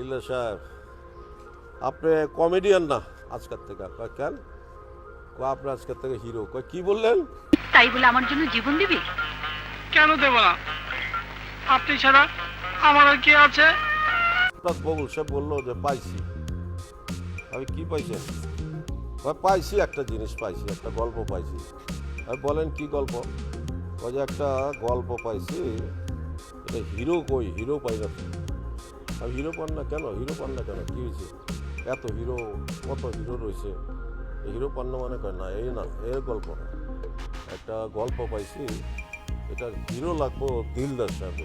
দিল্লা সাহেব আপনি কমেডিয়ান না আজকের থেকে। কয় কেন? কয় আপনি আজকের থেকে হিরো কয় কি বললেন? তাই বলে আমার জন্য জীবন দিবি? কেন দেব না? আপনি ছাড়া আমার আর কে আছে? বগুল সাহেব বলল যে পাইছি। আমি কি পাইছেন কয় পাইছি একটা জিনিস পাইছি একটা গল্প পাইছি। আমি বলেন কি গল্প? ওই যে একটা গল্প পাইছি এটা হিরো কই? হিরো পাই না হিরো পান না কেন? হিরো পান না কেন? কী হয়েছে? এত হিরো কত হিরো রয়েছে? হিরো পান না মানে কয়? না এই না এর গল্প না। একটা গল্প পাইছি এটা হিরো লাগবো দিলদার সাহেব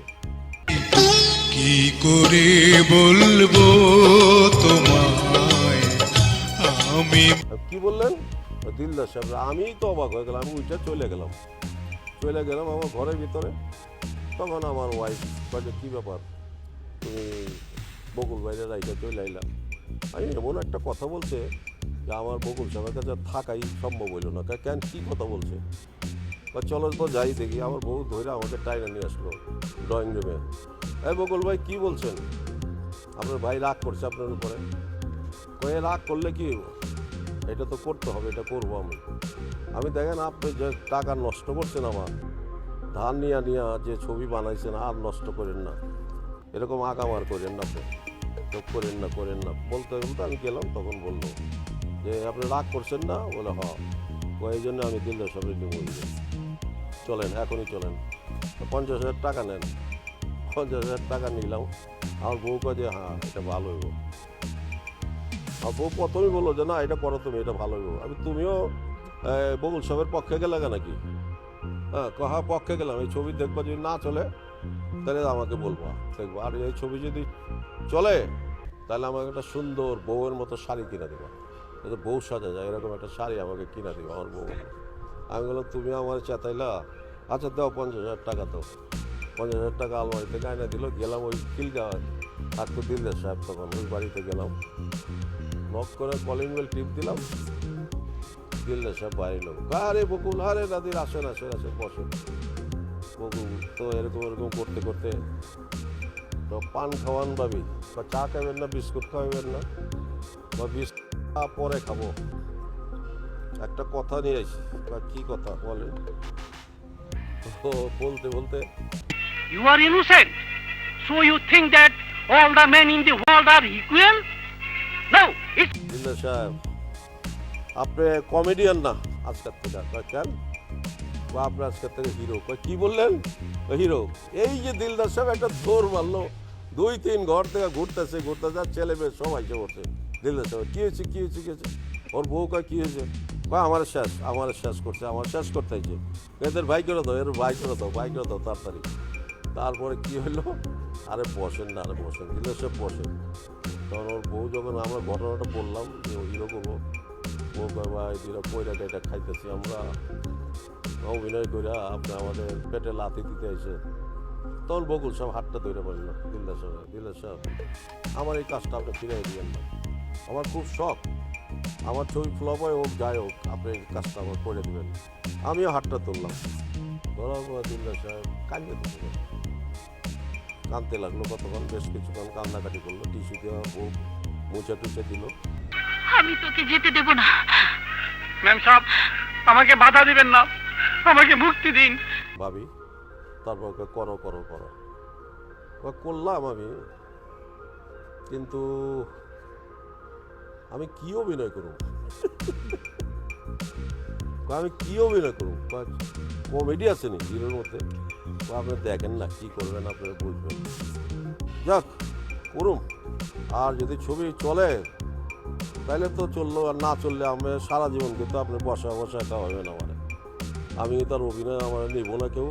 কি করে বলব তোমায়? আমি কি বললেন? দিলদার সাহেব আমিই তো অবাক হয়ে গেলাম আমি উঠে চলে গেলাম। চলে গেলাম আমার ঘরের ভিতরে। তখন আমার ওয়াইফ কী ব্যাপার? তুমি বকুল বাইরে রাইখে চলে আইলাম আমি এমন একটা কথা বলছে যে আমার বকুল সাহেবের কাছে থাকাই সম্ভব হইল না। কেন কী কথা বলছে? বা চলো তো যাই দেখি, আমার বউ ধরে আমাকে টাইনা নিয়ে আসলো ড্রয়িং রুমে এই বকুল ভাই, কী বলছেন? আপনার ভাই রাগ করছে আপনার উপরে। কয়ে রাগ করলে কি এটা তো করতে হবে, এটা করব আমি। আমি দেখেন, আপনি যে টাকা নষ্ট করছেন আমার, ধান নিয়ে নিয়ে যে ছবি বানাইছেন, আর নষ্ট করেন না। এরকম আগামার করেন না আপনি তো করেন না করেন না। বলতে বলতে আমি গেলাম। তখন বলল যে আপনি রাগ করছেন না? বলে হ এই জন্য আমি দিল্লা সব রেডি বলি চলেন এখনই চলেন। পঞ্চাশ হাজার টাকা নেন। পঞ্চাশ হাজার টাকা নিলাম। আমার বউ কয় যে হ্যাঁ এটা ভালো হইব। আর বউ প্রথমেই বলল যে না এটা করো তুমি এটা ভালো হইব। আমি তুমিও আহ, সবের পক্ষে গেলে নাকি? হ্যাঁ কহা পক্ষে গেলাম। এই ছবি দেখবা যদি না চলে তাহলে আমাকে বলব দেখব আর এই ছবি যদি চলে, তাহলে আমাকে একটা সুন্দর বউয়ের মতো শাড়ি কিনে দেবো। যাতে বউ সাজা যায় এরকম একটা শাড়ি আমাকে কিনে দেবো আমার বউ। আমি বললাম, তুমি আমার চেতাইলা? আচ্ছা দাও, পঞ্চাশ হাজার টাকা তো পঞ্চাশ হাজার টাকা আলমারিতে গাইনা দিল, গেলাম ওই কিলগা থাকতো দিল্লের সাহেব তখন, ওই বাড়িতে গেলাম। নক করে কলিং বেল টিপ দিলাম। দিল্লে সাহেব, বাইরে লোক। আরে বকুল, আরে দাদির আসেন আসেন আসেন, বসেন। বকুল তো এরকম এরকম করতে করতে। তো পান খাওয়ান ভাবি বা চা খাবেন না বিস্কুট খাওয়াবেন না বা বিস্কুট পরে খাব। একটা কথা নিয়ে আসি বা কি কথা বলেন? তো বলতে বলতে। You are innocent so you think that all the men in the world are equal no দিল্লা সাহেব আপনি কমেডিয়ান না আজকের থেকে। কেন? বা আপনি আজকের থেকে হিরো কি বললেন? হিরো এই যে দিলদার সাহেব একটা দৌড় মারলো, দুই তিন ঘর থেকে ঘুরতেছে ঘুরতেছে, আর ছেলে মেয়ে সব আইসে পড়ছে দিলদার সাহেব, কী হয়েছে কী হয়েছে কী হয়েছে? ওর বউ কয়, কী হয়েছে? কয়, আমার শেষ আমার শেষ করছে, আমার শেষ করতে হয়েছে এদের বাইক করে দাও, এর বাইক করে দাও বাইক করে দাও, তাড়াতাড়ি। তারপরে কি হলো? আরে বসেন না, আরে বসেন দিলের সাহেব বসেন। তখন ওর বউ যখন আমরা ঘটনাটা বললাম যে ও হিরো কয় ভাই এটা খাইতেছি আমরা অভিনয় করে আপনি আমাদের পেটে লাথি দিতে এসে তখন বকুল সব হাতটা ধরে পড়ল দিল্লা সাহেব দিল্লা সাহেব আমার এই কাজটা আপনি ফিরে দিবেন না আমার খুব শখ আমার ছবি ফ্লপ হয় হোক যাই হোক আপনি এই কাজটা আমার করে দিবেন আমিও হাতটা তুললাম পর দিল্লা সাহেব কাঁদিয়ে দিল কাঁদতে লাগল কতক্ষণ বেশ কিছুক্ষণ কান্নাকাটি করল টিস্যু দেওয়া বউ মুছে টুচে দিল আমি তোকে যেতে দেব না। ম্যাম সাহেব আমাকে বাধা দিবেন না। আমাকে মুক্তি দিন। ভাবি তারপর ওকে করো করো করো। ও করলাম আমি। কিন্তু আমি কি অভিনয় করব? আমি কি অভিনয় করব? কমেডি আছে নি হিরোর মধ্যে? তো আপনি দেখেন না কি করবেন আপনারা বুঝবেন। যাক করুম। আর যদি ছবি চলে তাহলে তো চলল আর না চললে আমি সারা জীবন কিন্তু আপনি বসা বসা না আমার। আমি তার অভিনয় আমার নিব না কেউ।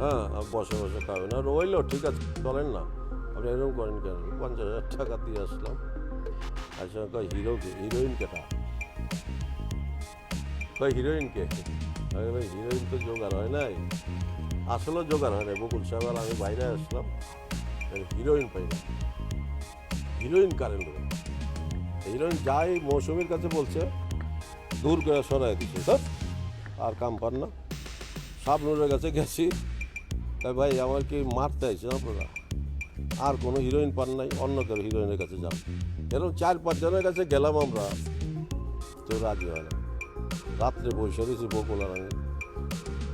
হ্যাঁ বসে বসে খাবেন আর রইল, ঠিক আছে, চলেন না। আপনি এরকম করেন কেন? পঞ্চাশ হাজার টাকা দিয়ে আসলাম। আচ্ছা কয় হিরো হিরোইন কেটা কয় হিরোইন কে? ভাই হিরোইন তো জোগাড় হয় নাই। আসলে জোগাড় হয় নাই। বকুল সাহেব আমি বাইরে আসলাম। হিরোইন পাই না হিরোইন কারেন্ট হিরোইন যাই মৌসুমীর কাছে বলছে দূর করে সরাই দিচ্ছে স্যার আর কাম পান না। শাবনুরের কাছে গেছি। তাই ভাই আমার কি মারতে আইছে আপনারা? আর কোনো হিরোইন পান নাই অন্য কেউ হিরোইনের কাছে যান এরকম চার পাঁচজনের কাছে গেলাম আমরা। কেউ রাজি হয় না রাত্রে বসে রয়েছি বকুল আর আমি।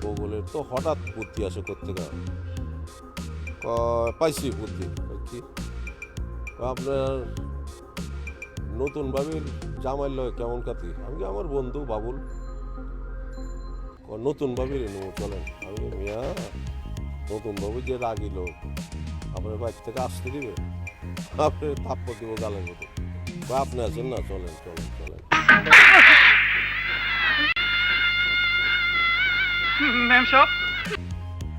বকুলের তো হঠাৎ বুদ্ধি আসে কয়, পাইছি বুদ্ধি। আপনার নতুন বাবির জামাইল কেমন কাতি? আমি আমার বন্ধু বাবুল? নতুন বাবির নেব চলেন। আমি মিয়া নতুন বাবু যে রাগি লোক আপনার বাড়ি থেকে আসতে দিবে? আপনি থাপ্পড় দিব গালের মতো কয়, আপনি আছেন না? চলেন চলেন চলেন। ম্যাম সাহেব?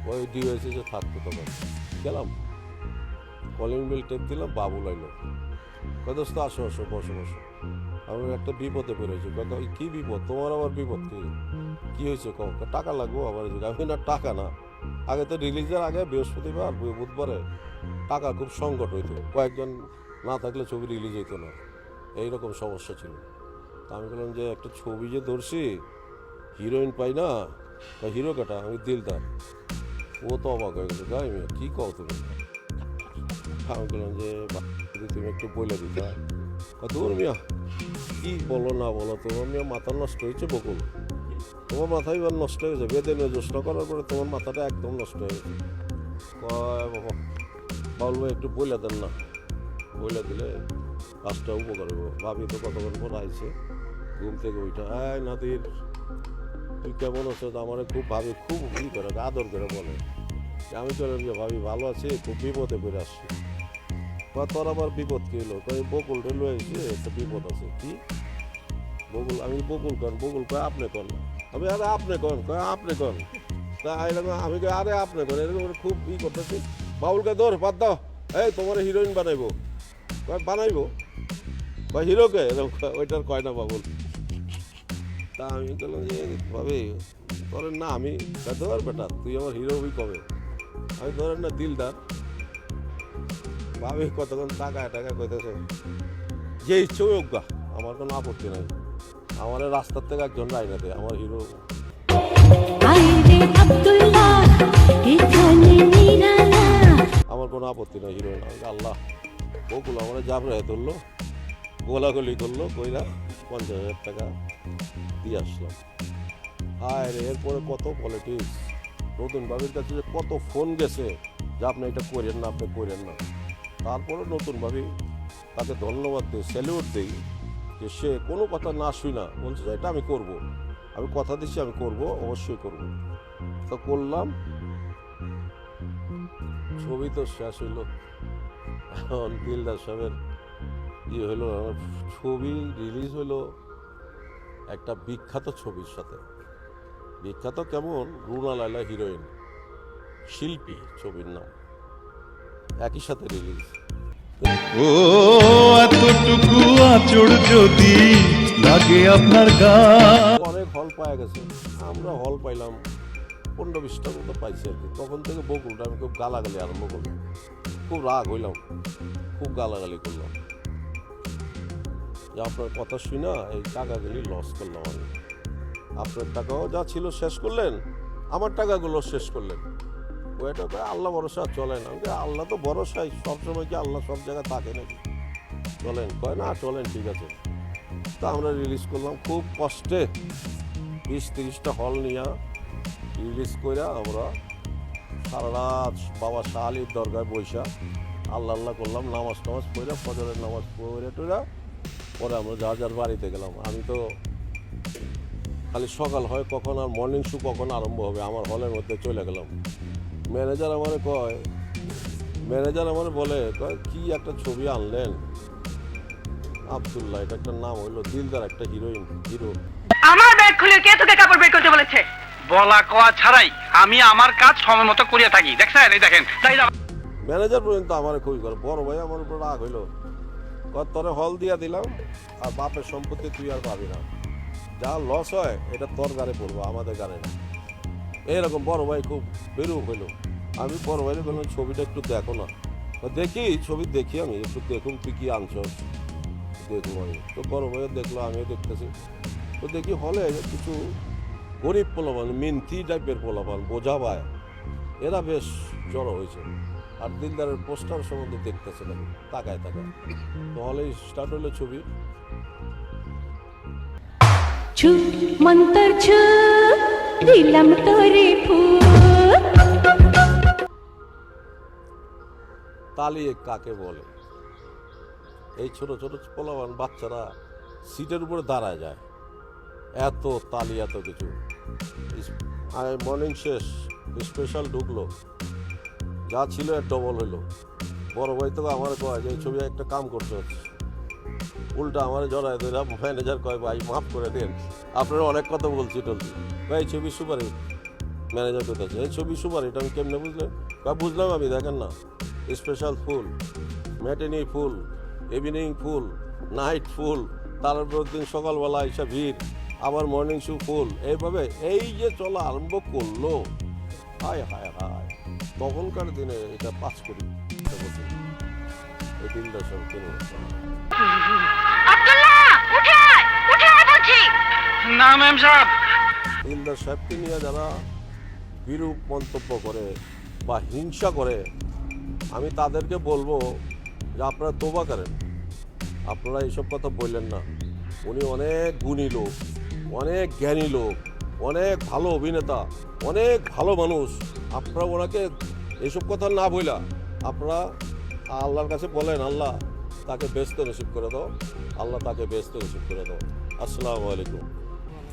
ওই ডিওএসি যে থাকতো তখন গেলাম। কলিং বিল টেপ দিলাম বাবু লাইলো দোস্ত আসো আসো, বসো বসো। আমি একটা বিপদে পড়েছি। কত "ওই কি বিপদ? তোমার আবার বিপদ কি? কি হয়েছে কম টাকা লাগবো আমার। আমি না, টাকা না। আগে তো রিলিজের আগে বৃহস্পতিবার, বুধবারে টাকা খুব সংকট হইতো। কয়েকজন না থাকলে ছবি রিলিজ হইতো না। এইরকম সমস্যা ছিল। তা আমি বললাম যে, একটা ছবি যে ধরছি, হিরোইন পাই না? তা হিরো কাটা? আমি দিলদার। ও তো অবাক হয়ে গেছে। গাই কী কও তুমি? আমি বললাম যে বা- যদি তুমি একটু বলে দিতা দূর মিয়া কি বলো না বলো তোমার মিয়া মাথা নষ্ট হয়েছে বকুল। তোমার মাথা এবার নষ্ট হয়ে যাবে বেদে জ্যৈষ্ঠ করার পরে তোমার মাথাটা একদম নষ্ট হয়ে গেছে কয় বাবা বাউল ভাই একটু বলে দেন না। বলে দিলে কাজটা উপকার হব। ভাবি তো কতক্ষণ পর আইছে ঘুম থেকে ওইটা হ্যাঁ নাতির তুই কেমন আছো? আমার খুব ভাবি খুব ই করে আদর করে বলে। আমি চলে গিয়ে ভাবি ভালো আছি খুব বিপদে পড়ে আসছি। বা তোর আবার বিপদ কি হলো? কই বকুল রেলওয়ে একটা বিপদ আছে। কি? বকুল, আমি বকুল কন, বকুল কয় আপনি কন। আমি, আরে আপনি কন, কয় আপনি কন। তা এরকম আমি কই আরে আপনি কন, এরকম খুব ই করতেছি। বাউলকে ধর, বাদ দাও। এই, তোমার হিরোইন বানাইবো। কয়, বানাইবো? বা হিরোকে এরকম ওইটার কয় না বাবুল। তা আমি বললাম যে ভাবে, ধরেন না, আমি ধর বেটা, তুই আমার হিরো হবি কবে? আমি, ধরেন না, দিলদার। ভাবি কতক্ষণ টাকা টাকা কইতেছে? যে ইচ্ছে হোক গা, আমার কোনো আপত্তি নাই। আমার রাস্তার থেকে একজন রাইনা দেয় আমার হিরো। আমার কোনো আপত্তি নাই হিরো না আল্লাহ বকুল আমার জাবরে ধরলো গোলাগুলি করল কইরা পঞ্চাশ হাজার টাকা দিয়ে আসলাম। আর এরপরে কত পলিটিক্স নতুন বাবির কাছে যে কত ফোন গেছে। যে আপনি এটা করেন না আপনি করেন না। তারপরে নতুন ভাবি তাকে ধন্যবাদ দিই স্যালিউট দিই যে সে কোনো কথা না শুই না বলছে এটা আমি করব। আমি কথা দিচ্ছি, আমি করব, অবশ্যই করব। তো করলাম। ছবি তো শেষ হইল। এখন দিলদার সাহেবের ইয়ে হলো ছবি রিলিজ হলো একটা বিখ্যাত ছবির সাথে। বিখ্যাত কেমন? রুনা লাইলা হিরোইন, শিল্পী ছবির নাম। একই সাথে রিলিজ ও এতটুকু আচড় যদি লাগে আপনার গান অনেক হল পাওয়া গেছে। আমরা হল পাইলাম পনেরো বিশটার মতো পাইছি আর কি। তখন থেকে বকুলটা আমি খুব গালাগালি আরম্ভ করলাম। খুব রাগ হইলাম খুব গালাগালি করলাম। যে আপনার কথা শুই না এই টাকাগুলি লস করলাম আমি। আপনার টাকাও যা ছিল শেষ করলেন আমার টাকাগুলো শেষ করলেন। ওইটা করে আল্লাহ ভরসা, চলে না। আল্লাহ তো ভরসাই সবসময় কি আল্লাহ সব জায়গায় থাকে নাকি? চলেন, কয় না, চলেন, ঠিক আছে। তা আমরা রিলিজ করলাম, খুব কষ্টে। বিশ তিরিশটা হল নিয়ে রিলিজ করে আমরা সারা রাত বাবা শাহ আলীর দরগায় বৈশা আল্লাহ আল্লাহ করলাম, নামাজ টামাজ পড়ে, ফজরের নামাজ পড়ে টুরে পরে আমরা যার যার বাড়িতে গেলাম। আমি তো খালি সকাল হয় কখন আর মর্নিং শু কখন আরম্ভ হবে, আমার হলের মধ্যে চলে গেলাম। ম্যানেজার আমারে কয় ম্যানেজার আমার বলে কয় কি একটা ছবি আনলেন? আবদুল্লাহ এটা একটা নাম হইল দিলদার একটা হিরোইন হিরো আমার ব্যাগ খুলে কে তোকে কাপড় বের করতে বলেছে? বলা কওয়া ছাড়াই আমি আমার কাজ সময় মতো করিয়া থাকি। দেখছেন? এই দেখেন। তাই ম্যানেজার পর্যন্ত আমার খুবই করে? বড় ভাই আমার উপর রাগ হইল। কয় তোরে হল দিয়া দিলাম আর বাপের সম্পত্তি তুই আর পাবি না। যা লস হয় এটা তোর গাড়ি পড়ব আমাদের গাড়ি না। এইরকম বড় ভাই খুব বেরুপ হইল আমি বড় ভাইরে বললাম, ছবিটা একটু দেখো না। দেখি, ছবি দেখি আমি, একটু দেখুন তুই কি আনছ। দেখুন আমি তো বড় ভাইও দেখল, আমিও দেখতেছি। তো দেখি হলে কিছু গরিব পোলাপান, মিন্তি টাইপের পোলাপান, বোঝা পায়। এরা বেশ জড়ো হয়েছে। আর দিলদারের পোস্টার সম্বন্ধে দেখতেছে না, তাকায় তাকায়। তো হলে স্টার্ট হলো ছবি। মন্তর ছু দিলাম তোরে তালি কাকে বলে এই ছোট ছোট পোলাবান বাচ্চারা সিটের উপরে দাঁড়ায় যায় এত তালি এত কিছু মর্নিং শেষ স্পেশাল ঢুকলো যা ছিল ডবল হইল বড় ভাই তো আমার কয় যে ছবি একটা কাম করতে হচ্ছে উল্টা আমার জড়ায় ধরে ম্যানেজার কয়, ভাই, মাফ করে দেন। আপনারা অনেক কথা বলছি, টলছি। ভাই ছবি সুপার হিট ম্যানেজার কোথাছে এই ছবি সুপার হিট আমি কেমনে বুঝলেন বা বুঝলাম আমি, দেখেন না। Special full matinee full evening full night full তারপর দিন সকালবেলা এসে ভিড়, আবার মর্নিং শু ফুল। এইভাবে এই যে চলা আরম্ভ করল, হায় হায় হায়, তখনকার দিনে এটা পাস করি। এটা বলছি। এই দিনটা সব কেন আব্দুল্লাহ উঠে আয় উঠে আয় বলছি। না ম্যাম সাহেব। দিলদার সাহেবকে নিয়ে যারা বিরূপ মন্তব্য করে বা হিংসা করে আমি তাদেরকে বলব যে আপনারা তোবা করেন। আপনারা এইসব কথা বললেন না। উনি অনেক গুণী লোক অনেক জ্ঞানী লোক অনেক ভালো অভিনেতা অনেক ভালো মানুষ। আপনারা ওনাকে এসব কথা না বইলা আপনারা আল্লাহর কাছে বলেন, আল্লাহ, তাকে ব্যস্ত রিসিভ করে দাও। আল্লাহ তাকে ব্যস্ত রসিভ করে দাও। আসসালামু আলাইকুম।